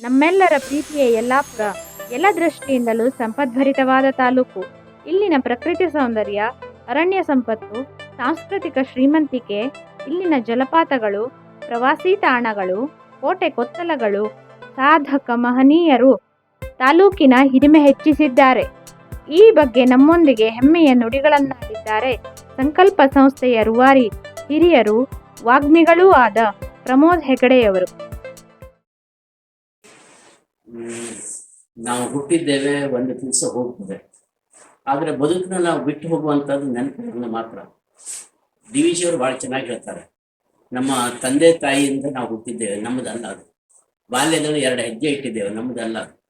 ನಮ್ಮೆಲ್ಲರ ಪ್ರೀತಿಯ ಯಲ್ಲಾಪುರ ಎಲ್ಲ ದೃಷ್ಟಿಯಿಂದಲೂ ಸಂಪದ್ಭರಿತವಾದ ತಾಲೂಕು. ಇಲ್ಲಿನ ಪ್ರಕೃತಿ ಸೌಂದರ್ಯ, ಅರಣ್ಯ ಸಂಪತ್ತು, ಸಾಂಸ್ಕೃತಿಕ ಶ್ರೀಮಂತಿಕೆ, ಇಲ್ಲಿನ ಜಲಪಾತಗಳು, ಪ್ರವಾಸಿ ತಾಣಗಳು, ಕೋಟೆ ಕೊತ್ತಲಗಳು, ಸಾಧಕ ಮಹನೀಯರು ತಾಲೂಕಿನ ಹಿರಿಮೆ ಹೆಚ್ಚಿಸಿದ್ದಾರೆ. ಈ ಬಗ್ಗೆ ನಮ್ಮೊಂದಿಗೆ ಹೆಮ್ಮೆಯ ನುಡಿಗಳನ್ನಾಡಿದ್ದಾರೆ ಸಂಕಲ್ಪ ಸಂಸ್ಥೆಯ ರೂವಾರಿ ಹಿರಿಯರು, ವಾಗ್ಮಿಗಳೂ ಆದ ಪ್ರಮೋದ್ ಹೆಗಡೆಯವರು. ನಾವು ಹುಟ್ಟಿದ್ದೇವೆ, ಒಂದು ದಿವಸ ಹೋಗ್ತದೆ. ಆದರೆ ಬದುಕನ್ನ ನಾವು ಬಿಟ್ಟು ಹೋಗುವಂಥದ್ದು ನೆನಪುಗಳನ್ನ ಮಾತ್ರ. ಡಿ ವಿ ಜಿಯವರು ಭಾಳ ಚೆನ್ನಾಗಿ ಹೇಳ್ತಾರೆ. ನಮ್ಮ ತಂದೆ ತಾಯಿಯಿಂದ ನಾವು ಹುಟ್ಟಿದ್ದೇವೆ, ನಮ್ಮದಲ್ಲ ಅದು. ಬಾಲ್ಯದಲ್ಲಿ ಎರಡು ಹೆಜ್ಜೆ ಇಟ್ಟಿದ್ದೇವೆ, ನಮ್ಮದಲ್ಲ ಅದು.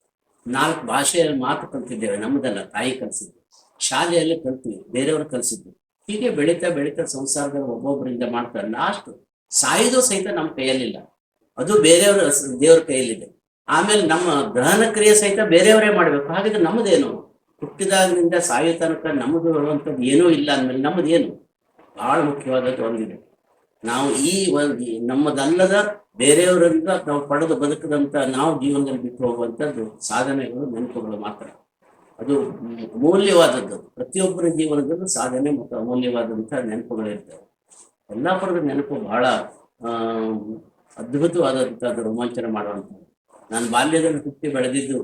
ನಾಲ್ಕು ಭಾಷೆಯಲ್ಲಿ ಮಾತು ಕಲ್ತಿದ್ದೇವೆ, ನಮ್ಮದಲ್ಲ, ತಾಯಿ ಕಲಿಸಿದ್ದು. ಶಾಲೆಯಲ್ಲಿ ಕಲ್ತೀವಿ, ಬೇರೆಯವರು ಕಲಿಸಿದ್ದು. ಹೀಗೆ ಬೆಳೀತಾ ಬೆಳೀತಾ ಸಂಸಾರದಲ್ಲಿ ಒಬ್ಬೊಬ್ಬರಿಂದ ಮಾಡ್ತಾರೆ. ಲಾಸ್ಟ್ ಸಾಯೋದು ಸಹಿತ ನಮ್ಮ ಕೈಯಲ್ಲಿಲ್ಲ. ಅದು ಬೇರೆಯವರ ದೇವ್ರ ಕೈಯಲ್ಲಿದೆ. ಆಮೇಲೆ ನಮ್ಮ ದಹನ ಕ್ರಿಯೆ ಸಹಿತ ಬೇರೆಯವರೇ ಮಾಡಬೇಕು. ಹಾಗಿದ್ರೆ ನಮ್ಮದೇನು? ಹುಟ್ಟಿದಾಗಿನಿಂದ ಸಾಯೋ ತನಕ ನಮ್ಮದು ಅನ್ನುವಂಥದ್ದು ಏನೂ ಇಲ್ಲ ಅಂದಮೇಲೆ ನಮ್ಮದೇನು? ಬಹಳ ಮುಖ್ಯವಾದದ್ದು ಒಂದಿದೆ. ನಾವು ಈ ಒಂದು ನಮ್ಮದಲ್ಲದ ಬೇರೆಯವರಿಂದ ನಾವು ಪಡೆದು ಬದುಕದಂತ ನಾವು ಜೀವನದಲ್ಲಿ ಬಿಟ್ಟು ಹೋಗುವಂಥದ್ದು ಸಾಧನೆಗಳು, ನೆನಪುಗಳು ಮಾತ್ರ. ಅದು ಅಮೂಲ್ಯವಾದದ್ದು. ಪ್ರತಿಯೊಬ್ಬರ ಜೀವನದಲ್ಲೂ ಸಾಧನೆ ಮತ್ತು ಅಮೂಲ್ಯವಾದಂಥ ನೆನಪುಗಳಿರ್ತವೆ ಇರ್ತವೆ. ಪರದ ನೆನಪು ಬಹಳ ಅದ್ಭುತವಾದಂಥದ್ದು ರೋಮಾಂಚನ ಮಾಡುವಂಥದ್ದು. ನಾನು ಬಾಲ್ಯದಲ್ಲಿ ಹುಟ್ಟಿ ಬೆಳೆದಿದ್ದು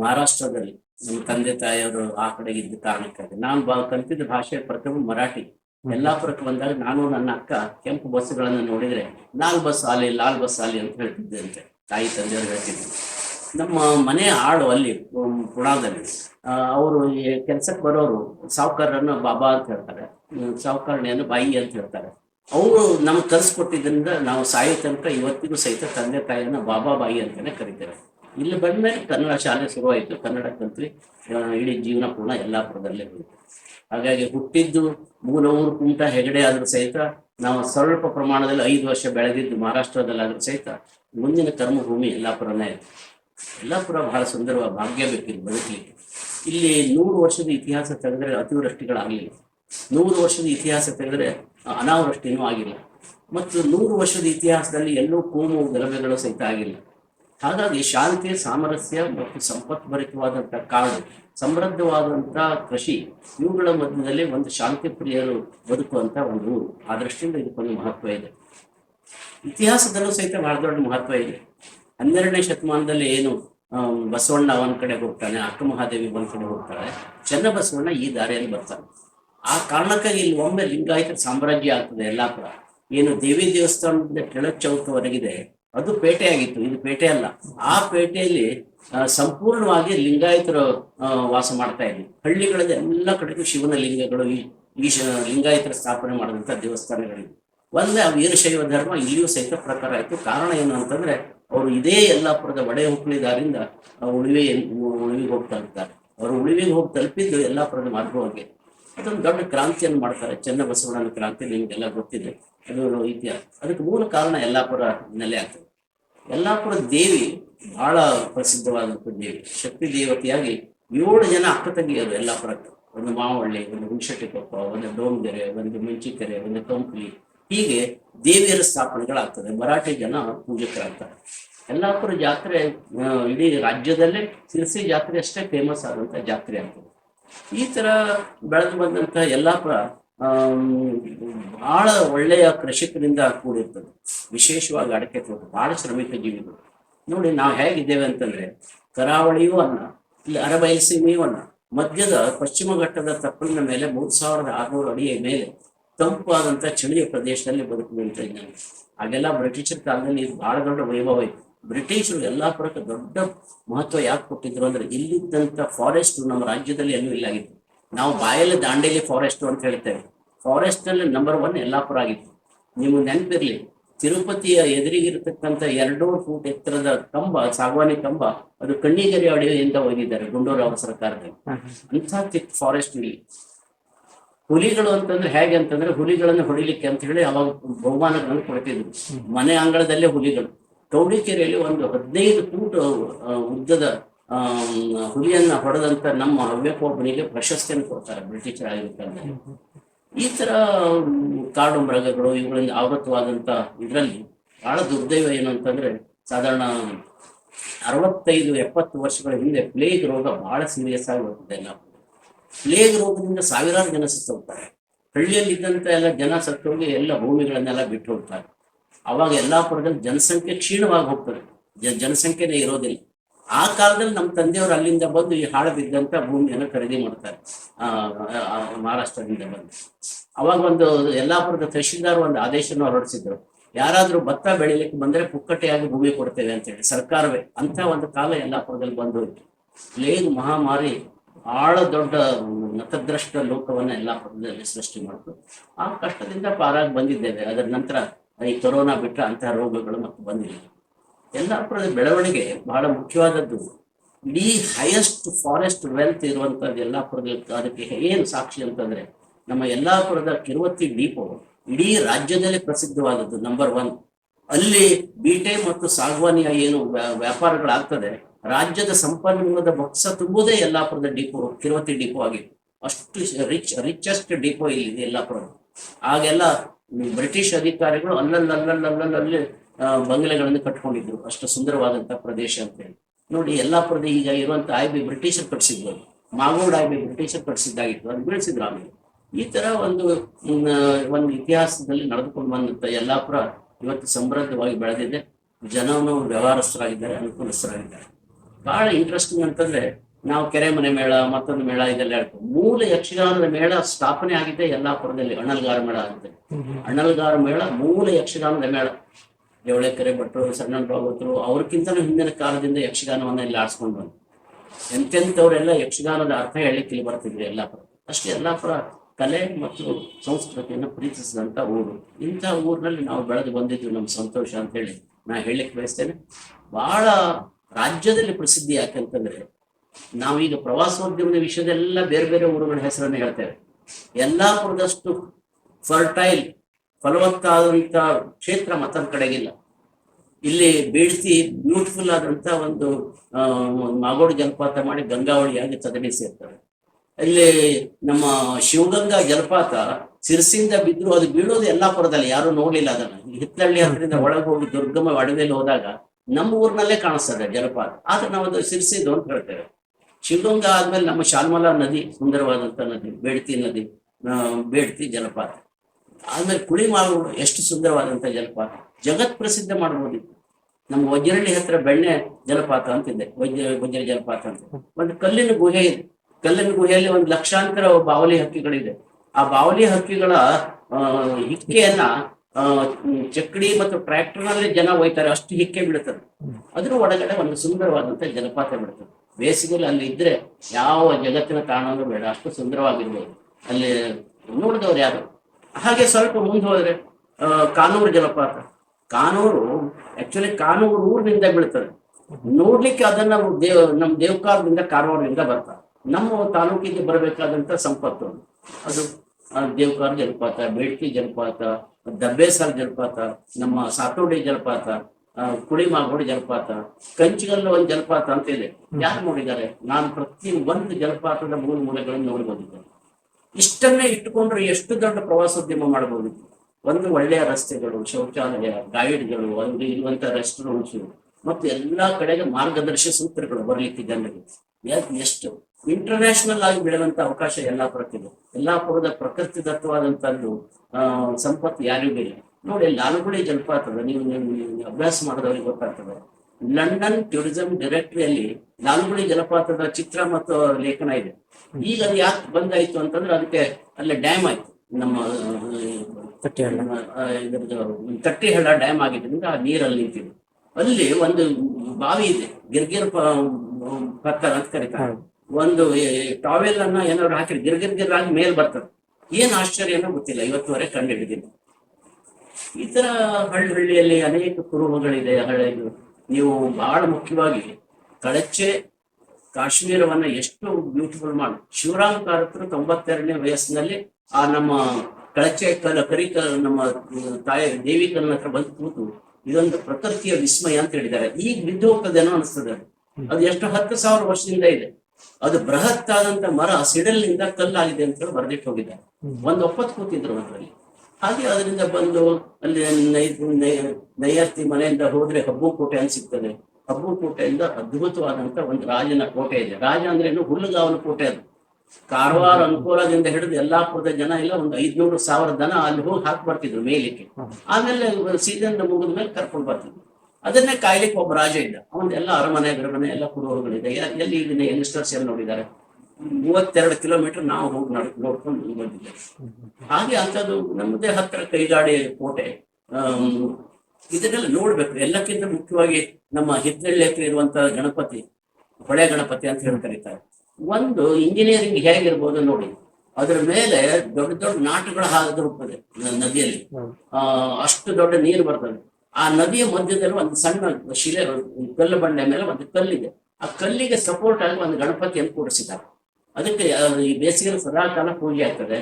ಮಹಾರಾಷ್ಟ್ರದಲ್ಲಿ. ನಮ್ಮ ತಂದೆ ತಾಯಿಯವರು ಆ ಕಡೆ ಇದ್ದ ಕಾರಣಕ್ಕಾಗಿ. ನಾನು ಬಾ, ಕಲ್ತಿದ್ದ ಭಾಷೆ ಪ್ರಥಮ ಮರಾಠಿ. ಯಲ್ಲಾಪುರಕ್ಕೆ ಬಂದಾಗ ನಾನು ನನ್ನ ಅಕ್ಕ ಕೆಂಪು ಬಸ್ಸುಗಳನ್ನು ನೋಡಿದ್ರೆ ಲಾಲ್ ಬಸ್ ಆಲಿ ಲಾಲ್ ಬಸ್ ಆಲಿ ಅಂತ ಹೇಳ್ತಿದ್ದೆ ಅಂತೆ ತಾಯಿ, ತಂದೆಯವರು ಹೇಳ್ತಿದ್ರು. ನಮ್ಮ ಮನೆ ಆಡು ಅಲ್ಲಿ ಪುಣಾದಲ್ಲಿ. ಅವರು ಕೆಲ್ಸಕ್ಕೆ ಬರೋರು ಸಾವುಕಾರರನ್ನು ಬಾಬಾ ಅಂತ ಹೇಳ್ತಾರೆ. ಸಾವುಕಾರಣಿಯನ್ನು ಬಾಯಿ ಅಂತ ಹೇಳ್ತಾರೆ. ಅವರು ನಮ್ಗೆ ಕಲಿಸ್ಕೊಟ್ಟಿದ್ದರಿಂದ ನಾವು ಸಾಯೋ ತನಕ ಇವತ್ತಿಗೂ ಸಹಿತ ತಂದೆ ತಾಯಿಯನ್ನ ಬಾಬಾ ಬಾಯಿ ಅಂತಾನೆ ಕರೀತಾರೆ. ಇಲ್ಲಿ ಬಂದ್ಮೇಲೆ ಕನ್ನಡ ಶಾಲೆ ಶುರುವಾಯಿತು. ಕನ್ನಡ ಕಂತ್ರಿ ಇಡೀ ಜೀವನ ಪೂರ್ಣ ಯಲ್ಲಾಪುರದಲ್ಲೇ ಹೋಯಿತು. ಹಾಗಾಗಿ ಹುಟ್ಟಿದ್ದು ಮೂಲ ಕುಂಟ ಹೆಗಡೆ ಆದ್ರೂ ಸಹಿತ, ನಾವು ಸ್ವಲ್ಪ ಪ್ರಮಾಣದಲ್ಲಿ ಐದು ವರ್ಷ ಬೆಳೆದಿದ್ದು ಮಹಾರಾಷ್ಟ್ರದಲ್ಲಾದ್ರೂ ಸಹಿತ ಮುಂದಿನ ಕರ್ಮಭೂಮಿ ಯಲ್ಲಾಪುರನೇ ಇತ್ತು ಯಲ್ಲಾಪುರ ಬಹಳ ಸುಂದರವಾದ ಭಾಗ್ಯ ಬೇಕಿಲ್ಲ ಬದುಕಲಿಕ್ಕೆ. ಇಲ್ಲಿ ನೂರು ವರ್ಷದ ಇತಿಹಾಸ ತೆಗೆದ್ರೆ ಅತಿವೃಷ್ಟಿಗಳಾಗಲಿಲ್ಲ. ನೂರು ವರ್ಷದ ಇತಿಹಾಸ ತೆಗೆದ್ರೆ ಅನಾವೃಷ್ಟಿನೂ ಆಗಿಲ್ಲ. ಮತ್ತು ನೂರು ವರ್ಷದ ಇತಿಹಾಸದಲ್ಲಿ ಎಲ್ಲೂ ಕೋಮು ಗಲಭೆಗಳು ಸಹಿತ ಆಗಿಲ್ಲ. ಹಾಗಾಗಿ ಶಾಂತಿ, ಸಾಮರಸ್ಯ ಮತ್ತು ಸಂಪತ್ಭರಿತವಾದಂಥ ಕಾಡು, ಸಮೃದ್ಧವಾದಂಥ ಕೃಷಿ, ಇವುಗಳ ಮಧ್ಯದಲ್ಲಿ ಒಂದು ಶಾಂತಿ ಪ್ರಿಯರು ಬದುಕುವಂಥ ಒಂದು ಊರು. ಆ ದೃಷ್ಟಿಯಿಂದ ಇದಕ್ಕೊಂದು ಮಹತ್ವ ಇದೆ. ಇತಿಹಾಸದಲ್ಲೂ ಸಹಿತ ಬಹಳ ದೊಡ್ಡ ಮಹತ್ವ ಇದೆ. ಹನ್ನೆರಡನೇ ಶತಮಾನದಲ್ಲಿ ಏನು ಬಸವಣ್ಣ ಒಂದ್ ಕಡೆ ಹೋಗ್ತಾನೆ ಅಕ್ಕ ಮಹಾದೇವಿ ಒಂದ್ ಕಡೆ ಹೋಗ್ತಾಳೆ. ಚನ್ನಬಸವಣ್ಣ ಈ ದಾರಿಯಲ್ಲಿ ಬರ್ತಾನೆ. ಆ ಕಾರಣಕ್ಕಾಗಿ ಇಲ್ಲಿ ಒಮ್ಮೆ ಲಿಂಗಾಯತ ಸಾಮ್ರಾಜ್ಯ ಆಗ್ತದೆ ಯಲ್ಲಾಪುರ ಏನು ದೇವಿ ದೇವಸ್ಥಾನದಿಂದ ಕೆಳಚೌಕವರೆಗಿದೆ ಅದು ಪೇಟೆ ಆಗಿತ್ತು ಇದು ಪೇಟೆ ಅಲ್ಲ. ಆ ಪೇಟೆಯಲ್ಲಿ ಸಂಪೂರ್ಣವಾಗಿ ಲಿಂಗಾಯತರು ವಾಸ ಮಾಡ್ತಾ ಇದ್ವಿ ಹಳ್ಳಿಗಳಲ್ಲಿ ಎಲ್ಲ ಕಡೆಗೂ ಶಿವನ ಲಿಂಗಗಳು ಈ ಲಿಂಗಾಯತರ ಸ್ಥಾಪನೆ ಮಾಡಿದಂತ ದೇವಸ್ಥಾನಗಳಿವೆ. ಒಂದೇ ಆ ವೀರಶೈವ ಧರ್ಮ ಇಲ್ಲಿಯೂ ಸಹಿತ ಪ್ರಕಾರ ಆಯ್ತು. ಕಾರಣ ಏನು ಅಂತಂದ್ರೆ, ಅವರು ಇದೇ ಯಲ್ಲಾಪುರದ ಒಡೆ ಹುಕ್ಕಳಿದಾರಿಂದ ಉಳಿವೆ ಉಳಿವಿಗೆ ಹೋಗಿ ತಲುಪ್ತಾರೆ ಅವರು ಉಳಿವಿಗೆ ಹೋಗಿ ತಲುಪಿದ್ದು ಯಲ್ಲಾಪುರದ ಮಾರ್ಗವಾಗಿ ಅದೊಂದು ದೊಡ್ಡ ಕ್ರಾಂತಿಯನ್ನು ಮಾಡ್ತಾರೆ. ಚನ್ನಬಸವಣ್ಣನ ಕ್ರಾಂತಿ ನಿಮಗೆಲ್ಲ ಗೊತ್ತಿದೆ. ಅದು ಇತಿಹಾಸ. ಅದಕ್ಕೆ ಮೂಲ ಕಾರಣ ಯಲ್ಲಾಪುರ ನೆಲೆ ಆಗ್ತದೆ. ಯಲ್ಲಾಪುರ ದೇವಿ ಬಹಳ ಪ್ರಸಿದ್ಧವಾದಂಥ ದೇವಿ. ಶಕ್ತಿ ದೇವತೆಯಾಗಿ ಏಳು ಜನ ಅಕ್ಕ ತಂಗಿಯರು ಯಲ್ಲಾಪುರಕ್ಕೆ. ಒಂದು ಮಾವಳ್ಳಿ, ಒಂದು ಹುಣಸಟ್ಟಿಕೊಪ್ಪ, ಒಂದು ಡೋಂಗೆರೆ, ಒಂದು ಮುಂಚಿಕೆರೆ, ಒಂದು ಕಂಪ್ಲಿ. ಹೀಗೆ ದೇವಿಯರ ಸ್ಥಾಪನೆಗಳಾಗ್ತದೆ. ಮರಾಠಿ ಜನ ಪೂಜಕರಾಗ್ತಾರೆ ಯಲ್ಲಾಪುರ ಜಾತ್ರೆ ಇಡೀ ರಾಜ್ಯದಲ್ಲೇ ಸಿರ್ಸಿ ಜಾತ್ರೆ ಅಷ್ಟೇ ಫೇಮಸ್ ಆದಂತ ಜಾತ್ರೆ ಆಗ್ತದೆ. ಈ ತರ ಬೆಳೆದು ಬಂದಂತ ಎಲ್ಲಾ ಬಹಳ ಒಳ್ಳೆಯ ಕೃಷಿಕರಿಂದ ಕೂಡಿರ್ತದೆ. ವಿಶೇಷವಾಗಿ ಅಡಕೆ ತೋಟ ಬಹಳ ಶ್ರಮಿಕ ಜೀವಿಗಳು. ನೋಡಿ ನಾವು ಹೇಗಿದ್ದೇವೆ ಅಂತಂದ್ರೆ, ಕರಾವಳಿಯೂ ಅನ್ನ, ಇಲ್ಲಿ ಅರಬಯಲ್ಸೀಮೆಯೂ ಅನ್ನ, ಮಧ್ಯದ ಪಶ್ಚಿಮ ಘಟ್ಟದ ತಪ್ಪಲಿನ ಮೇಲೆ ಮೂರ್ ಸಾವಿರದ ಆರುನೂರು ಅಡಿಯ ಮೇಲೆ ತಂಪಾದಂತ ಚಳಿಯ ಪ್ರದೇಶದಲ್ಲಿ ಬದುಕುವಂತ ಇದ್ದಾನೆ ಹಾಗೆಲ್ಲ ಬ್ರಿಟಿಷರ ಕಾಲದಲ್ಲಿ ಇದು ಬಹಳ ದೊಡ್ಡ ವೈಭವ ಇತ್ತು. ಬ್ರಿಟಿಷರು ಯಲ್ಲಾಪುರಕ್ಕೆ ದೊಡ್ಡ ಮಹತ್ವ ಯಾಕೆ ಕೊಟ್ಟಿದ್ರು ಅಂದ್ರೆ ಇಲ್ಲಿದ್ದಂತ ಫಾರೆಸ್ಟ್ ನಮ್ಮ ರಾಜ್ಯದಲ್ಲಿ ಎಲ್ಲೂ ಇಲ್ಲ ಆಗಿತ್ತು. ನಾವು ಬಾಯಲ್ಲಿ ದಾಂಡೇಲಿ ಫಾರೆಸ್ಟ್ ಅಂತ ಹೇಳ್ತೇವೆ. ಫಾರೆಸ್ಟ್ ಅಲ್ಲಿ ನಂಬರ್ ಒನ್ ಯಲ್ಲಾಪುರ ಆಗಿತ್ತು. ನೀವು ನೆನಪಿರ್ಲಿ ತಿರುಪತಿಯ ಎದುರಿಗಿರತಕ್ಕಂಥ ಎರಡೂರು ಫೂಟ್ ಎತ್ತರದ ಕಂಬ ಸಾಗವಾನಿ ಕಂಬ ಅದು ಕಣ್ಣಿಗೆರೆ ಹೋಗಿದ್ದಾರೆ ಒಯ್ದಿದ್ದಾರೆ ಅವರ ಸರ್ಕಾರದಲ್ಲಿ. ಅಂತ ಚಿಕ್ಕ ಫಾರೆಸ್ಟ್ ಇಲ್ಲಿ. ಹುಲಿಗಳು ಅಂತಂದ್ರೆ ಹೇಗೆ ಅಂತಂದ್ರೆ ಹುಲಿಗಳನ್ನು ಹೊಡಿಲಿಕ್ಕೆ ಅಂತ ಹೇಳಿ ಅವಾಗ ಬಹುಮಾನಗಳನ್ನು ಕೊಡ್ತಿದ್ರು. ಮನೆ ಅಂಗಳದಲ್ಲೇ ಹುಲಿಗಳು. ಕೌಡಿಕೆರೆಯಲ್ಲಿ ಒಂದು ಹದಿನೈದು ಫೂಟ್ ಉದ್ದದ ಹುಲಿಯನ್ನ ಹೊಡೆದಂತ ನಮ್ಮ ಹವ್ಯಕೊಬ್ಬನಿಗೆ ಪ್ರಶಸ್ತಿಯನ್ನು ಕೊಡ್ತಾರೆ ಬ್ರಿಟಿಷರ ಆಗಿರ್ತಾರೆ ಈ ತರ ಕಾಡು ಮೃಗಗಳು ಇವುಗಳಿಂದ ಆವೃತವಾದಂತ ಇದರಲ್ಲಿ ಬಹಳ ದುರ್ದೈವ ಏನು ಅಂತಂದ್ರೆ ಸಾಧಾರಣ ಅರವತ್ತೈದು, ಎಪ್ಪತ್ತು ವರ್ಷಗಳ ಹಿಂದೆ ಪ್ಲೇಗ್ ರೋಗ ಬಹಳ ಸೀರಿಯಸ್ ಆಗಿ ಬರ್ತದೆ ನಾವು ಪ್ಲೇಗ್ ರೋಗದಿಂದ ಸಾವಿರಾರು ಜನ ಸತ್ತು ಹೋಗ್ತಾರೆ ಹಳ್ಳಿಯಲ್ಲಿ ಇದ್ದಂತ ಎಲ್ಲ ಜನ ಸತ್ತೋಗಿ ಎಲ್ಲ ಭೂಮಿಗಳನ್ನೆಲ್ಲ ಬಿಟ್ಟು ಹೋಗ್ತಾರೆ. ಅವಾಗ ಯಲ್ಲಾಪುರದಲ್ಲಿ ಜನಸಂಖ್ಯೆ ಕ್ಷೀಣವಾಗಿ ಹೋಗ್ತದೆ. ಜನಸಂಖ್ಯೆನೇ ಇರೋದಿಲ್ಲ. ಆ ಕಾಲದಲ್ಲಿ ನಮ್ಮ ತಂದೆಯವರು ಅಲ್ಲಿಂದ ಬಂದು ಈ ಹಾಳದಿದ್ದಂಥ ಭೂಮಿಯನ್ನು ಖರೀದಿ ಮಾಡ್ತಾರೆ. ಮಹಾರಾಷ್ಟ್ರದಿಂದ ಬಂದು. ಅವಾಗ ಒಂದು ಯಲ್ಲಾಪುರದ ತಹಶೀಲ್ದಾರ್ ಒಂದು ಆದೇಶನ ಹೊರಡಿಸಿದ್ರು. ಯಾರಾದರೂ ಭತ್ತ ಬೆಳಿಲಿಕ್ಕೆ ಬಂದ್ರೆ ಪುಕ್ಕಟೆಯಾಗಿ ಭೂಮಿ ಕೊಡ್ತೇವೆ ಅಂತ ಹೇಳಿ, ಸರ್ಕಾರವೇ ಅಂತ ಒಂದು ಕಾಲ ಯಲ್ಲಾಪುರದಲ್ಲಿ ಬಂದು ಪ್ಲೇಗ್ ಮಹಾಮಾರಿ ಬಹಳ ದೊಡ್ಡ ನತದ್ರಷ್ಟ ಲೋಕವನ್ನ ಯಲ್ಲಾಪುರದಲ್ಲಿ ಸೃಷ್ಟಿ ಮಾಡ್ತು. ಆ ಕಷ್ಟದಿಂದ ಪಾರಾಗಿ ಬಂದಿದ್ದೇವೆ. ಅದರ ನಂತರ ಈ ಕೊರೋನಾ ಬಿಟ್ಟ ಅಂತಹ ರೋಗಗಳು ಮತ್ತು ಬಂದಿಲ್ಲ. ಯಲ್ಲಾಪುರದ ಬೆಳವಣಿಗೆ ಬಹಳ ಮುಖ್ಯವಾದದ್ದು. ಇಡೀ ಹೈಯೆಸ್ಟ್ ಫಾರೆಸ್ಟ್ ವೆಲ್ತ್ ಇರುವಂತದ್ದು ಯಲ್ಲಾಪುರದಲ್ಲಿ ಅದಕ್ಕೆ ಏನು ಸಾಕ್ಷಿ ಅಂತಂದ್ರೆ, ನಮ್ಮ ಯಲ್ಲಾಪುರದ ಕಿರುವತ್ತಿ ಡಿಪೋ ಇಡೀ ರಾಜ್ಯದಲ್ಲಿ ಪ್ರಸಿದ್ಧವಾದದ್ದು ನಂಬರ್ ಒನ್ ಅಲ್ಲಿ ಬೀಟೆ ಮತ್ತು ಸಾಗವಾನಿಯ ಏನು ವ್ಯಾ- ವ್ಯಾಪಾರಗಳಾಗ್ತದೆ, ರಾಜ್ಯದ ಸಂಪನ್ಮೂಲದ ಬೊಕ್ಸ ತುಂಬುವುದೇ ಯಲ್ಲಾಪುರದ ಡಿಪೋ ಕಿರುವತ್ತಿ ಡಿಪೋ ಆಗಿತ್ತು. ಅಷ್ಟು ರಿಚ್ ರಿಚೆಸ್ಟ್ ಡಿಪೋ ಇಲ್ಲಿ ಯಲ್ಲಾಪುರ ಆಗೆಲ್ಲ ಬ್ರಿಟಿಷ್ ಅಧಿಕಾರಿಗಳು ಅಲ್ಲಲ್ಲಲ್ಲಲ್ಲಲ್ಲಲ್ಲಿ ಆ, ಬಂಗಲೆಗಳನ್ನು ಕಟ್ಕೊಂಡಿದ್ರು. ಅಷ್ಟು ಸುಂದರವಾದಂತಹ ಪ್ರದೇಶ ಅಂತ ಹೇಳಿ. ನೋಡಿ ಪ್ರದೇಶ ಈಗ ಇರುವಂತ ಆಯ್ಬಿ ಬ್ರಿಟಿಷರ್ ಕಟ್ಸಿದ್ರು. ಮಾಗೋಡ್ ಆಯ್ಬಿ ಬ್ರಿಟಿಷರ್ ಕಟ್ಸಿದ್ದಾಗಿತ್ತು. ಅದು ಬೆಳೆಸಿದ್ರು ಆಮೇಲೆ. ಈ ತರ ಒಂದು ಒಂದು ಇತಿಹಾಸದಲ್ಲಿ ನಡೆದುಕೊಂಡು ಬಂದಂತ ಯಲ್ಲಾಪುರ ಇವತ್ತು ಸಮೃದ್ಧವಾಗಿ ಬೆಳೆದಿದೆ. ಜನವನ್ನು ವ್ಯವಹಾರಸ್ಥರಾಗಿದ್ದಾರೆ ಅನುಕೂಲಸ್ಥರಾಗಿದ್ದಾರೆ. ಬಹಳ ಇಂಟ್ರೆಸ್ಟಿಂಗ್ ಅಂತಂದ್ರೆ ನಾವು ಕೆರೆ ಮನೆ ಮೇಳ ಮತ್ತೊಂದು ಮೇಳ ಇದೆಲ್ಲ ಹೇಳ್ತೀವಿ ಮೂಲ ಯಕ್ಷಗಾನದ ಮೇಳ ಸ್ಥಾಪನೆ ಆಗಿದೆ ಯಲ್ಲಾಪುರದಲ್ಲಿ ಅಣ್ಣಲ್ಗಾರ ಮೇಳ ಆಗಿದೆ ಅಣ್ಣಲ್ಗಾರ ಮೇಳ ಮೂಲ ಯಕ್ಷಗಾನದ ಮೇಳ. ದೇವಳೆಕೆರೆ ಭಟ್ರು ಸಣ್ಣ ಭಾಗವತರು ಅವ್ರಕ್ಕಿಂತಲೂ ಹಿಂದಿನ ಕಾಲದಿಂದ ಯಕ್ಷಗಾನವನ್ನ ಇಲ್ಲಿ ಆಡ್ಸ್ಕೊಂಡು ಬಂದ್ರು. ಎಂತೆಂಥವರೆಲ್ಲ ಯಕ್ಷಗಾನದ ಅರ್ಥ ಹೇಳಲಿಕ್ಕೆ ಇಲ್ಲಿ ಬರ್ತಿದ್ರು ಯಲ್ಲಾಪುರ ಅಷ್ಟೇ ಯಲ್ಲಾಪುರ ಕಲೆ ಮತ್ತು ಸಂಸ್ಕೃತಿಯನ್ನು ಪ್ರೀತಿಸಿದಂತ ಊರು. ಇಂಥ ಊರಿನಲ್ಲಿ ನಾವು ಬೆಳೆದು ಬಂದಿದ್ವಿ ನಮ್ಮ ಸಂತೋಷ ಅಂತ ಹೇಳಿ ನಾ ಹೇಳಲಿಕ್ಕೆ ಬಯಸ್ತೇನೆ. ಬಹಳ ರಾಜ್ಯದಲ್ಲಿ ಪ್ರಸಿದ್ಧಿ ಯಾಕಂತಂದ್ರೆ ನಾವೀಗ ಪ್ರವಾಸೋದ್ಯಮದ ವಿಷಯದೆಲ್ಲ ಬೇರೆ ಬೇರೆ ಊರುಗಳ ಹೆಸರನ್ನು ಹೇಳ್ತೇವೆ. ಯಲ್ಲಾಪುರದಷ್ಟು ಫರ್ಟೈಲ್ ಫಲವತ್ತಾದಂತ ಕ್ಷೇತ್ರ ಮತ್ತೊಂದು ಕಡೆಗಿಲ್ಲ. ಇಲ್ಲಿ ಬೀಳ್ತಿ ಬ್ಯೂಟಿಫುಲ್ ಆದಂತ ಒಂದು ಮಾಗೋಡು ಜಲಪಾತ ಮಾಡಿ ಗಂಗಾವಳಿಯಾಗಿ ತದಡಿ ಸೇರ್ತವೆ. ಇಲ್ಲಿ ನಮ್ಮ ಶಿವಗಂಗಾ ಜಲಪಾತ ಸಿರ್ಸಿಂದ ಬಿದ್ರು ಅದು ಬೀಳೋದು ಯಲ್ಲಾಪುರದಲ್ಲಿ ಯಾರು ನೋಡ್ಲಿಲ್ಲ ಅದನ್ನ. ಹಿತ್ತಳ್ಳಿ ಹತ್ತಿರದಿಂದ ಒಳಗೆ ಹೋಗಿ ದುರ್ಗಮ ಅಡವೆಯಲ್ಲಿ ಹೋದಾಗ ನಮ್ಮ ಊರಿನಲ್ಲೇ ಕಾಣಿಸ್ತದೆ ಜಲಪಾತ. ಆದ್ರೆ ನಾವು ಅದು ಸಿರ್ಸಿದ್ದು ಅಂತ ಹೇಳ್ತೇವೆ. ಶಿವಗಂಗಾ ಆದ್ಮೇಲೆ ನಮ್ಮ ಶಾಲ್ಮಲಾ ನದಿ, ಸುಂದರವಾದಂತ ನದಿ, ಬೇಡ್ತಿ ನದಿ ಬೇಡ್ತಿ ಜಲಪಾತ. ಆದ್ಮೇಲೆ ಕುಳಿಮಾವು ಎಷ್ಟು ಸುಂದರವಾದಂತ ಜಲಪಾತ. ಜಗತ್ ಪ್ರಸಿದ್ಧ ಮಾಡಬಹುದಿತ್ತು ನಮ್ಮ ವಜ್ರಹಳ್ಳಿ ಹತ್ರ ಬೆಣ್ಣೆ ಜಲಪಾತ ಅಂತಿದೆ. ವಜ್ರ ವಜ್ರ ಜಲಪಾತ ಅಂತ. ಒಂದು ಕಲ್ಲಿನ ಗುಹೆ ಇದೆ. ಕಲ್ಲಿನ ಗುಹೆಯಲ್ಲಿ ಒಂದು ಲಕ್ಷಾಂತರ ಬಾವಲಿ ಹಕ್ಕಿಗಳಿದೆ. ಆ ಬಾವಲಿ ಹಕ್ಕಿಗಳ ಹಿಕ್ಕೆಯನ್ನ ಚಕ್ಕಡಿ ಮತ್ತು ಟ್ರ್ಯಾಕ್ಟರ್ನಲ್ಲಿ ಜನ ಒಯ್ತಾರೆ. ಅಷ್ಟು ಹಿಕ್ಕೆ ಬಿಡುತ್ತದೆ ಅದ್ರ ಒಳಗಡೆ ಒಂದು ಸುಂದರವಾದಂತ ಜಲಪಾತ ಬೀಳ್ತದೆ. ಬೇಸಿಗೆಯಲ್ಲಿ ಅಲ್ಲಿ ಇದ್ರೆ ಯಾವ ಜಗತ್ತಿನ ಕಾರಣವೂ ಬೇಡ. ಅಷ್ಟು ಸುಂದರವಾಗಿರ್ಬೋದು. ಅಲ್ಲಿ ನೋಡಿದವ್ರು ಯಾರು? ಹಾಗೆ ಸ್ವಲ್ಪ ಮುಂದೆ ಹೋದ್ರೆ ಕಾನೂರು ಜಲಪಾತ. ಕಾನೂರು ಆಕ್ಚುಲಿ ಕಾನೂರು ಊರಿನಿಂದ ಬೀಳ್ತದೆ. ನೋಡ್ಲಿಕ್ಕೆ ಅದನ್ನ ದೇವ್ ನಮ್ಮ ದೇವಕಾಲದಿಂದ ಕಾರವಾರದಿಂದ ಬರ್ತಾರೆ. ನಮ್ಮ ತಾಲೂಕಿಗೆ ಬರಬೇಕಾದಂತ ಸಂಪತ್ತು ಅದು. ದೇವಕಾರ ಜಲಪಾತ, ಬೇಡ್ಕಿ ಜಲಪಾತ ದಬ್ಬೆಸಾಲ್ ಜಲಪಾತ, ನಮ್ಮ ಸಾತೋಡಿ ಜಲಪಾತ ಕುಳಿಮಾಗೋಡು ಜಲಪಾತ. ಕಂಚಿಗಲ್ಲು ಒಂದು ಜಲಪಾತ ಅಂತ ಇದೆ ಯಾರು ನೋಡಿದ್ದಾರೆ? ನಾನು ಪ್ರತಿ ಒಂದು ಜಲಪಾತದ ಮೂಲ ಮೂಲಗಳನ್ನು ನೋಡಿ ಬಂದಿದ್ದೇನೆ ಇಷ್ಟನ್ನೇ ಇಟ್ಟುಕೊಂಡ್ರೆ ಎಷ್ಟು ದೊಡ್ಡ ಪ್ರವಾಸೋದ್ಯಮ ಮಾಡಬಹುದಿತ್ತು ಒಂದು ಒಳ್ಳೆಯ ರಸ್ತೆಗಳು ಶೌಚಾಲಯ ಗೈಡ್ಗಳು ಅಲ್ಲಿ ಇರುವಂತ ರೆಸ್ಟೋರೆಂಟ್ಸ್ ಮತ್ತು ಎಲ್ಲಾ ಕಡೆಗೆ ಮಾರ್ಗದರ್ಶಿ ಸೂತ್ರಗಳು ಬರಲಿಕ್ಕೆ ಜನರಿಗೆ. ಎಷ್ಟು? ಇಂಟರ್ನ್ಯಾಷನಲ್ ಆಗಿ ಬೆಳೆದಂತ ಅವಕಾಶ ಯಲ್ಲಾಪುರಕ್ಕಿದೆ. ಯಲ್ಲಾಪುರದ ಪ್ರಕೃತಿ ದತ್ತವಾದಂತದ್ದು ಆ ಸಂಪತ್ತು ಯಾರಿಗೂ ಇಲ್ಲ. ನೋಡಿ ಲಾಲ್ಗುಡಿ ಜಲಪಾತದ ನೀವು ನೀವು ನೀವು ಅಭ್ಯಾಸ ಮಾಡಿದವರಿಗೆ ಗೊತ್ತಾಗ್ತದೆ. ಲಂಡನ್ ಟೂರಿಸಂ ಡೈರೆಕ್ಟರಿಯಲ್ಲಿ ಲಾಲ್ಗುಡಿ ಜಲಪಾತದ ಚಿತ್ರ ಮತ್ತು ಲೇಖನ ಇದೆ. ಈಗ ಅದು ಯಾಕೆ ಬಂದಾಯ್ತು ಅಂತಂದ್ರೆ ಅದಕ್ಕೆ ಅಲ್ಲಿ ಡ್ಯಾಮ್ ಆಯ್ತು. ನಮ್ಮ ತಟ್ಟಿಹಳ್ಳ. ಡ್ಯಾಮ್ ಆಗಿದ್ರಿಂದ ಆ ನೀರಲ್ಲಿ ನಿಂತಿದೆ. ಅಲ್ಲಿ ಒಂದು ಬಾವಿ ಇದೆ ಗಿರ್ಗಿರ್ ಪತ್ತರ್ ಪತ್ತರ ಅಂತ ಕರೀತಾರೆ. ಒಂದು ಟಾವೆಲ್ ಅನ್ನ ಏನಾದ್ರು ಹಾಕಿದ್ರೆ ಗಿರ್ಗಿರ್ ಗಿರ್ ಆಗಿ ಮೇಲ್ ಬರ್ತದೆ. ಏನ್ ಆಶ್ಚರ್ಯನೋ ಗೊತ್ತಿಲ್ಲ ಇವತ್ತುವರೆಗೆ ಕಂಡು ಹಿಡಿದಿಲ್ಲ ಈ ತರ ಹಳ್ಳಿ ಹಳ್ಳಿಯಲ್ಲಿ ಅನೇಕ ಕುರುಹುಗಳಿದೆ. ಹಳ್ಳಿಗಳು ನೀವು ಬಹಳ ಮುಖ್ಯವಾಗಿ ಕಳಚೆ ಕಾಶ್ಮೀರವನ್ನ ಎಷ್ಟು ಬ್ಯೂಟಿಫುಲ್ ಮಾಡಿ. ಶಿವರಾಮ್ ಕಾರತರು ತೊಂಬತ್ತೆರಡನೇ ವಯಸ್ಸಿನಲ್ಲಿ ಆ ನಮ್ಮ ಕಳಚೆ ಕಲ ಕರಿಕಲ್ ನಮ್ಮ ತಾಯಿ ದೇವಿ ಕಲ್ಲ ಹತ್ರ ಬಂದು ಕೂತು ಇದೊಂದು ಪ್ರಕೃತಿಯ ವಿಸ್ಮಯ ಅಂತ ಹೇಳಿದ್ದಾರೆ. ಈಗ ಬಿದ್ದು ಹೋಗ್ತದೇನೋ ಅನಿಸ್ತದೆ ಅದು. ಅದು ಎಷ್ಟು ಹತ್ತು ಸಾವಿರ ವರ್ಷದಿಂದ ಇದೆ. ಅದು ಬೃಹತ್ ಆದಂತ ಮರ ಸಿಡಲ್ನಿಂದ ಕಲ್ಲಾಗಿದೆ ಅಂತ ಹೇಳಿ ಬರ್ದಿಟ್ಟು ಹೋಗಿದ್ದಾರೆ. ಒಂದು ಒಪ್ಪತ್ತು ಕೂತಿದ್ರು ಅದರಲ್ಲಿ. ಹಾಗೆ ಅದರಿಂದ ಬಂದು ಅಲ್ಲಿ ನೈಯರ್ತಿ ಮನೆಯಿಂದ ಹೋದ್ರೆ ಹಬ್ಬು ಕೋಟೆ ಅಂತ ಸಿಗ್ತದೆ. ಕಬ್ಬು ಕೋಟೆಯಿಂದ ಅದ್ಭುತವಾದಂತ ಒಂದು ರಾಜನ ಕೋಟೆ ಇದೆ. ರಾಜ ಅಂದ್ರೆ ಏನು? ಹುಲ್ಲುಗಾವಲ ಕೋಟೆ ಅದು. ಕಾರವಾರ ಅನುಕೂಲದಿಂದ ಹಿಡಿದು ಯಲ್ಲಾಪುರದ ಜನ ಎಲ್ಲ ಒಂದು ಐದ್ನೂರು ಸಾವಿರ ದನ ಅಲ್ಲಿ ಹೋಗಿ ಹಾಕಿ ಬರ್ತಿದ್ರು ಮೇಲಿಕ್ಕೆ ಆಮೇಲೆ ಸೀಸನ್ ಮುಗಿದ ಮೇಲೆ ಕರ್ಕೊಂಡು ಬರ್ತಿದ್ರು. ಅದನ್ನೇ ಕಾಯ್ಲಿಕ್ಕೆ ಒಬ್ಬ ರಾಜ ಇದ್ದ. ಅವನ್ನೆಲ್ಲ ಅರಮನೆ ಗರಮನೆ ಎಲ್ಲ ಕುರುಹುಗಳಿದೆ ಎಲ್ಲಿ ಈಗಿನ ಯಂಗ್ಸ್ಟರ್ಸ್ ಎಲ್ಲ ನೋಡಿದ್ದಾರೆ. ಮೂವತ್ತೆರಡು ಕಿಲೋಮೀಟರ್ ನಾವು ಹೋಗಿ ನಡ್ ನೋಡ್ಕೊಂಡು ಬಂದಿದ್ದೇವೆ. ಹಾಗೆ ಅಂಥದ್ದು ನಮ್ಮದೇ ಹತ್ತಿರ ಕೈಗಾಡಿ ಕೋಟೆ ಇದನ್ನೆಲ್ಲ ನೋಡ್ಬೇಕು. ಎಲ್ಲಕ್ಕಿಂತ ಮುಖ್ಯವಾಗಿ ನಮ್ಮ ಹಿತ್ತಳ್ಳಿ ಹತ್ರ ಇರುವಂತ ಗಣಪತಿ ಹೊಳೆ ಗಣಪತಿ ಅಂತ ಹೇಳಿ ಕರೀತಾರೆ. ಒಂದು ಇಂಜಿನಿಯರಿಂಗ್ ಹೇಗಿರ್ಬೋದು ನೋಡಿ ಅದ್ರ ಮೇಲೆ ದೊಡ್ಡ ದೊಡ್ಡ ನಾಟುಗಳು ಹಾಕಿರುತ್ತದೆ ನದಿಯಲ್ಲಿ. ಆ ಅಷ್ಟು ದೊಡ್ಡ ನೀರು ಬರ್ತದೆ. ಆ ನದಿಯ ಮಧ್ಯದಲ್ಲಿ ಒಂದು ಸಣ್ಣ ಶಿಲೆ ಕಲ್ಲು ಬಂಡೆ ಮೇಲೆ ಒಂದು ಕಲ್ಲಿದೆ. ಆ ಕಲ್ಲಿಗೆ ಸಪೋರ್ಟ್ ಆಗಿ ಒಂದು ಗಣಪತಿಯನ್ನು ಕೂಡಿಸಿದ್ದಾರೆ ಅದಕ್ಕೆ ಈ ಬೇಸಿಗೆ ಸದಾ ಕಾಲ ಪೂಜೆ ಆಗ್ತದೆ.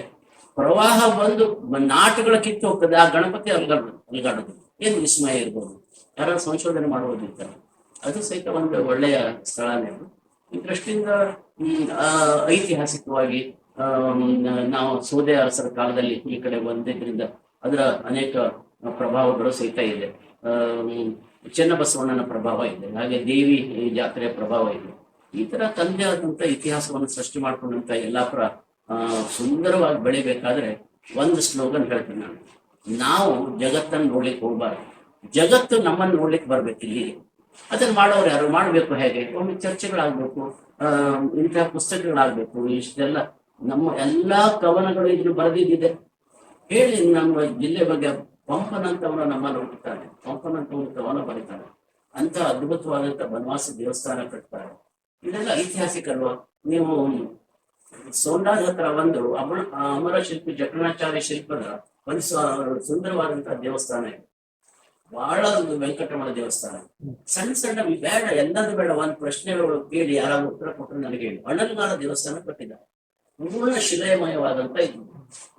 ಪ್ರವಾಹ ಬಂದು ನಾಟಗಳ ಕಿತ್ತು ಹೋಗ್ತದೆ, ಆ ಗಣಪತಿ ಅಲ್ಗಾಡ್ ಅಲ್ಗಾಡೋದು. ಏನು ವಿಸ್ಮಯ ಇರ್ಬೋದು. ಯಾರು ಸಂಶೋಧನೆ ಮಾಡುವುದಿರ್ತಾರೆ ಅದು ಸಹಿತ ಒಂದು ಒಳ್ಳೆಯ ಸ್ಥಳನೇ. ಈ ದೃಷ್ಟಿಯಿಂದ ಈ ಐತಿಹಾಸಿಕವಾಗಿ ನಾವು ಸೋದೆ ಅರಸರ ಕಾಲದಲ್ಲಿ ಈ ಕಡೆ ಬಂದಿದ್ರಿಂದ ಅದರ ಅನೇಕ ಪ್ರಭಾವಗಳು ಸಹಿತ ಇದೆ. ಚೆನ್ನಬಸವಣ್ಣನ ಪ್ರಭಾವ ಇದೆ. ಹಾಗೆ ದೇವಿ ಜಾತ್ರೆಯ ಪ್ರಭಾವ ಇದೆ. ಈ ತರ ತಂದೆ ಆದಂತ ಇತಿಹಾಸವನ್ನು ಸೃಷ್ಟಿ ಮಾಡ್ಕೊಂಡಂತ ಯಲ್ಲಾಪುರ ಸುಂದರವಾಗಿ ಬೆಳಿಬೇಕಾದ್ರೆ ಒಂದು ಸ್ಲೋಗನ್ ಹೇಳ್ತೀನಿ ನಾನು. ನಾವು ಜಗತ್ತನ್ನು ನೋಡ್ಲಿಕ್ಕೆ ಹೋಗ್ಬಾರ್ದು. ಜಗತ್ತು ನಮ್ಮನ್ನು ನೋಡ್ಲಿಕ್ಕೆ ಬರ್ಬೇಕಿಲ್ಲಿ ಅದನ್ನ ಮಾಡೋರು ಯಾರು? ಮಾಡ್ಬೇಕು ಹೇಗೆ? ಒಮ್ಮೆ ಚರ್ಚೆಗಳಾಗ್ಬೇಕು ಅಹ್ ಇಂತಹ ಪುಸ್ತಕಗಳಾಗ್ಬೇಕು, ಇಷ್ಟೆಲ್ಲ ನಮ್ಮ ಎಲ್ಲಾ ಕವನಗಳು ಇಲ್ಲಿ ಬರೆದಿದ್ದಿದೆ. ಹೇಳಿ ನಮ್ಮ ಜಿಲ್ಲೆ ಬಗ್ಗೆ ಪಂಪನಂತವನು ನಮ್ಮನ್ನು ಹುಟ್ಟುತ್ತಾನೆ ಪಂಪನಂತವನು ಕವನ ಬರೀತಾನೆ ಅಂತ ಅದ್ಭುತವಾದಂತ ಬನವಾಸಿ ದೇವಸ್ಥಾನ ಕಟ್ತಾರೆ. ಇದೆಲ್ಲ ಐತಿಹಾಸಿಕ ಅಲ್ವಾ ನೀವು ಸೋಂಡಾದ ಹತ್ರ ಒಂದು ಅಮರ ಅಮರ ಶಿಲ್ಪಿ ಜಕಣಾಚಾರ್ಯ ಶಿಲ್ಪದ ಒಂದು ಸುಂದರವಾದಂತಹ ದೇವಸ್ಥಾನ ಇದೆ. ಬಹಳ ಒಂದು ವೆಂಕಟರಮಣ ದೇವಸ್ಥಾನ. ಸಣ್ಣ ಸಣ್ಣ ಬೇಡ, ಎಲ್ಲದೂ ಬೇಡ. ಒಂದು ಪ್ರಶ್ನೆಗಳು ಕೇಳಿ, ಯಾರಾದ್ರೂ ಉತ್ತರ ಕೊಟ್ಟರೆ ನನಗೆ ಹೇಳಿ. ಅಣ್ಣಲ್ಗಾರ ದೇವಸ್ಥಾನ ಕಟ್ಟಿದ್ದಾರೆ. ಪೂರ್ಣ ಶಿಲೆಮಯವಾದಂತ ಇದು.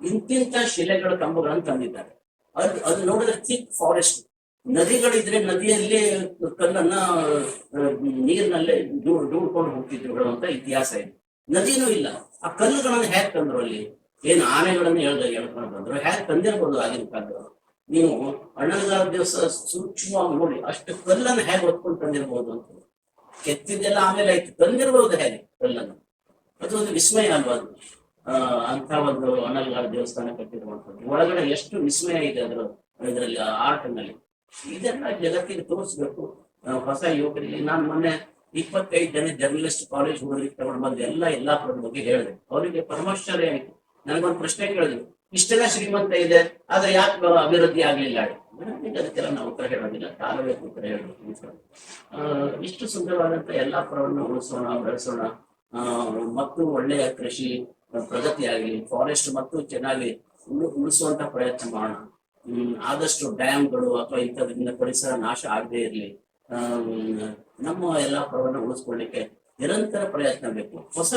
ಇಂತಿಂತ ಶಿಲೆಗಳ ಕಂಬಗಳನ್ನು ತಂದಿದ್ದಾರೆ. ಅದು ಅದು ನೋಡಿದ್ರೆ ಥಿಕ್ ಫಾರೆಸ್ಟ್ ನದಿಗಳಿದ್ರೆ ನದಿಯಲ್ಲೇ ಕಲ್ಲನ್ನ ನೀರಿನಲ್ಲೇ ದೂಡ್ ದೂಡ್ಕೊಂಡು ಹೋಗ್ತಿದ್ರು ಅಂತ ಇತಿಹಾಸ ಇದೆ. ನದಿನೂ ಇಲ್ಲ. ಆ ಕಲ್ಲುಗಳನ್ನ ಹ್ಯಾಕ್ ತಂದ್ರು ಅಲ್ಲಿ. ಏನು ಆನೆಗಳನ್ನ ಹೇಳ್ದ, ಹೇಳ್ಕೊಂಡು ಬಂದ್ರು. ಹ್ಯಾಕ್ ತಂದಿರ್ಬೋದು ಆಗಿನ ಕಾಲದವರು. ನೀವು ಅಣ್ಣನಗಾರ ದಿವಸ ಸೂಕ್ಷ್ಮವಾಗಿ ನೋಡಿ, ಅಷ್ಟು ಕಲ್ಲನ್ನು ಹೇಗೆ ಹೊತ್ಕೊಂಡು ತಂದಿರ್ಬೋದು ಅಂತ. ಕೆತ್ತಿದ್ದೆಲ್ಲ ಆಮೇಲೆ ಆಯ್ತು. ತಂದಿರ್ಬೋದು ಹೇಗೆ ಕಲ್ಲನ್ನು. ಅದು ಒಂದು ವಿಸ್ಮಯ ಅಲ್ವಾ ಅದು? ಅಂತ ಒಂದು ಅಣ್ಣಲ್ಗಾರ ದೇವಸ್ಥಾನ ಕಟ್ಟಿರುವಂತದ್ದು ಒಳಗಡೆ ಎಷ್ಟು ವಿಸ್ಮಯ ಇದೆ ಅದರ, ಇದರಲ್ಲಿ ಆರ್ಟ್ನಲ್ಲಿ. ಇದೆಲ್ಲ ಜಗತ್ತಿಗೆ ತೋರಿಸ್ಬೇಕು. ಹೊಸ ಯುವಕರಿಗೆ ನಾನು ಮೊನ್ನೆ ಇಪ್ಪತ್ತೈದು ಜನ ಜರ್ನಲಿಸ್ಟ್ ಕಾಲೇಜ್ ಹುಡುಗರಿಗೆ ತಗೊಂಡು ಬಂದು ಎಲ್ಲ ಎಲ್ಲ ಬಗ್ಗೆ ಹೇಳಿದೆ. ಅವರಿಗೆ ಪರಮಶ್ವರ ಏನಿತ್ತು ನನಗೊಂದು ಪ್ರಶ್ನೆ ಕೇಳಿದ್ರು ಇಷ್ಟೆಲ್ಲ ಶ್ರೀಮಂತ ಇದೆ, ಆದ್ರೆ ಯಾಕೆ ಅಭಿವೃದ್ಧಿ ಆಗ್ಲಿಲ್ಲ? ಅದಕ್ಕೆಲ್ಲ ನಾವು ಉತ್ತರ ಹೇಳೋದಿಲ್ಲ. ಕಾಲವೇ ಉತ್ತರ ಹೇಳಬೇಕು ಇಷ್ಟು ಸುಂದರವಾದಂತ ಪರವನ್ನು ಉಳಿಸೋಣ, ಬೆಳೆಸೋಣ. ಮತ್ತು ಒಳ್ಳೆಯ ಕೃಷಿ ಪ್ರಗತಿಯಾಗಲಿ ಫಾರೆಸ್ಟ್ ಮತ್ತು ಚೆನ್ನಾಗಿ ಉಳು- ಉಳಿಸುವಂತ ಪ್ರಯತ್ನ ಮಾಡೋಣ. ಆದಷ್ಟು ಡ್ಯಾಮ್ಗಳು ಅಥವಾ ಇಂಥದ್ರಿಂದ ಪರಿಸರ ನಾಶ ಆಗದೇ ಇರಲಿ. ನಮ್ಮ ಯಲ್ಲಾಪುರವನ್ನು ಉಳಿಸ್ಕೊಳ್ಳಿಕ್ಕೆ ನಿರಂತರ ಪ್ರಯತ್ನ ಬೇಕು. ಹೊಸ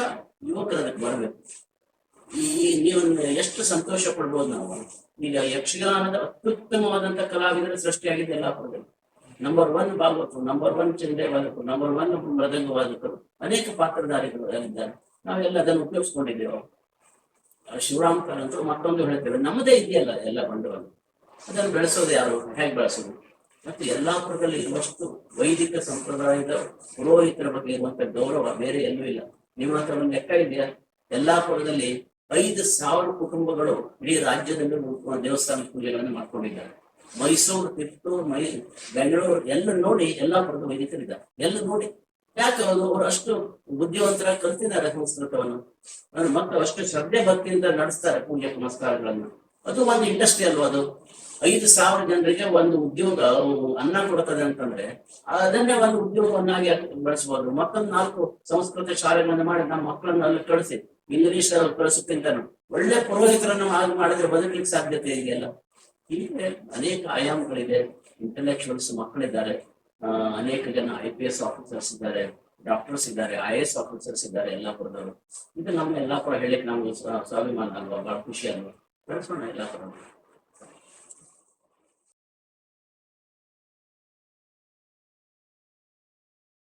ಯುವಕರು ಬರಬೇಕು. ಈ ನೀವು ಎಷ್ಟು ಸಂತೋಷ ಪಡ್ಬೋದು ನಾವು? ಈಗ ಯಕ್ಷಗಾನದ ಅತ್ಯುತ್ತಮವಾದಂತ ಕಲಾವಿದರ ಸೃಷ್ಟಿಯಾಗಿದೆ ಯಲ್ಲಾಪುರದಲ್ಲಿ. ನಂಬರ್ ಒನ್ ಭಾಗವತರು ನಂಬರ್ ಒನ್ ಚಂದ್ರೆ ವಾದಕರು ನಂಬರ್ ಒನ್ ಮೃದಂಗ ವಾದಕರು ಅನೇಕ ಪಾತ್ರಧಾರಿಗಳು ಇದ್ದಾರೆ ನಾವೆಲ್ಲ ಅದನ್ನು ಉಪಯೋಗಿಸ್ಕೊಂಡಿದ್ದೇವೆ. ಶಿವರಾಮ ಕಾರಂತರು ಮತ್ತೊಂದು ಹೇಳ್ತೇವೆ. ನಮ್ಮದೇ ಇದೆಯಲ್ಲ ಎಲ್ಲ ಬಂಡವಾಳ. ಅದನ್ನು ಬೆಳೆಸೋದು ಯಾರು? ಹೇಗೆ ಬೆಳೆಸೋದು? ಮತ್ತು ಯಲ್ಲಾಪುರದಲ್ಲಿ ಇರುವಷ್ಟು ವೈದಿಕ ಸಂಪ್ರದಾಯದ ಪುರೋಹಿತರ ಬಗ್ಗೆ ಇರುವಂತ ಗೌರವ ಬೇರೆ ಎಲ್ಲೂ ಇಲ್ಲ. ನಿಮ್ಮ ಹತ್ರ ಒಂದು ಲೆಕ್ಕ ಇದೆಯಾ ಯಲ್ಲಾಪುರದಲ್ಲಿ ಐದು ಸಾವಿರ ಕುಟುಂಬಗಳು ಇಡೀ ರಾಜ್ಯದಲ್ಲಿ ದೇವಸ್ಥಾನ ಪೂಜೆಗಳನ್ನು ಮಾಡ್ಕೊಂಡಿದ್ದಾರೆ. ಮೈಸೂರು ತಿರುಪೂರು ಮೈ ಬೆಂಗಳೂರು ಎಲ್ಲ ನೋಡಿ ಯಲ್ಲಾಪುರದ ವೈದಿಕರಿದ್ದಾರೆ. ಎಲ್ಲ ನೋಡಿ. ಯಾಕೆ ಅವರು? ಅವರು ಅಷ್ಟು ಬುದ್ಧಿವಂತರ ಕಲ್ತಿದ್ದಾರೆ ಸಂಸ್ಕೃತವನ್ನು. ಮಕ್ಕಳು ಅಷ್ಟು ಶ್ರದ್ಧೆ ಭಕ್ತಿಯಿಂದ ನಡೆಸ್ತಾರೆ ಪೂಜೆ ಪುನಸ್ಕಾರಗಳನ್ನು. ಅದು ಒಂದು ಇಂಡಸ್ಟ್ರಿ ಅಲ್ವಾ ಅದು? ಐದು ಸಾವಿರ ಜನರಿಗೆ ಒಂದು ಉದ್ಯೋಗ ಅನ್ನ ಕೊಡ್ತದೆ ಅಂತಂದ್ರೆ ಅದನ್ನೇ ಒಂದು ಉದ್ಯೋಗವನ್ನಾಗಿ ಬಳಸಬಹುದು ಮತ್ತೊಂದು ನಾಲ್ಕು ಸಂಸ್ಕೃತ ಶಾಲೆಗಳನ್ನು ಮಾಡಿ ನಮ್ಮ ಮಕ್ಕಳನ್ನು ಅಲ್ಲಿ ಕಳಿಸಿ. ಇಂಗ್ಲಿಷ್ ಕಳಿಸುತ್ತಿಂತ ಒಳ್ಳೆ ಪುರೋಹಿತರನ್ನು ಮಾಡಿದ್ರೆ ಬದುಕಲಿಕ್ಕೆ ಸಾಧ್ಯತೆ ಇದೆಯಲ್ಲ ಹೀಗೆ ಅನೇಕ ಆಯಾಮಗಳಿದೆ. ಇಂಟೆಲೆಕ್ಚುವಲ್ಸ್ ಮಕ್ಕಳಿದ್ದಾರೆ. ಅನೇಕ ಜನ ಐ ಪಿ ಎಸ್ ಆಫೀಸರ್ಸ್ ಇದ್ದಾರೆ. ಡಾಕ್ಟರ್ಸ್ ಇದ್ದಾರೆ. ಐ ಎಸ್ ಆಫೀಸರ್ಸ್ ಇದ್ದಾರೆ. ಯಲ್ಲಾಪುರದವರು ಇದು ನಮ್ಮ ಯಲ್ಲಾಪುರ ಹೇಳಿಕ್ ನಮ್ಗೆ ಸ್ವ- ಸ್ವಾಭಿಮಾನ ಅಲ್ವಾ? ಬಹಳ ಖುಷಿ ಅಲ್ವಾ? ಬೆಳೆಸೋಣ ಯಲ್ಲಾಪುರ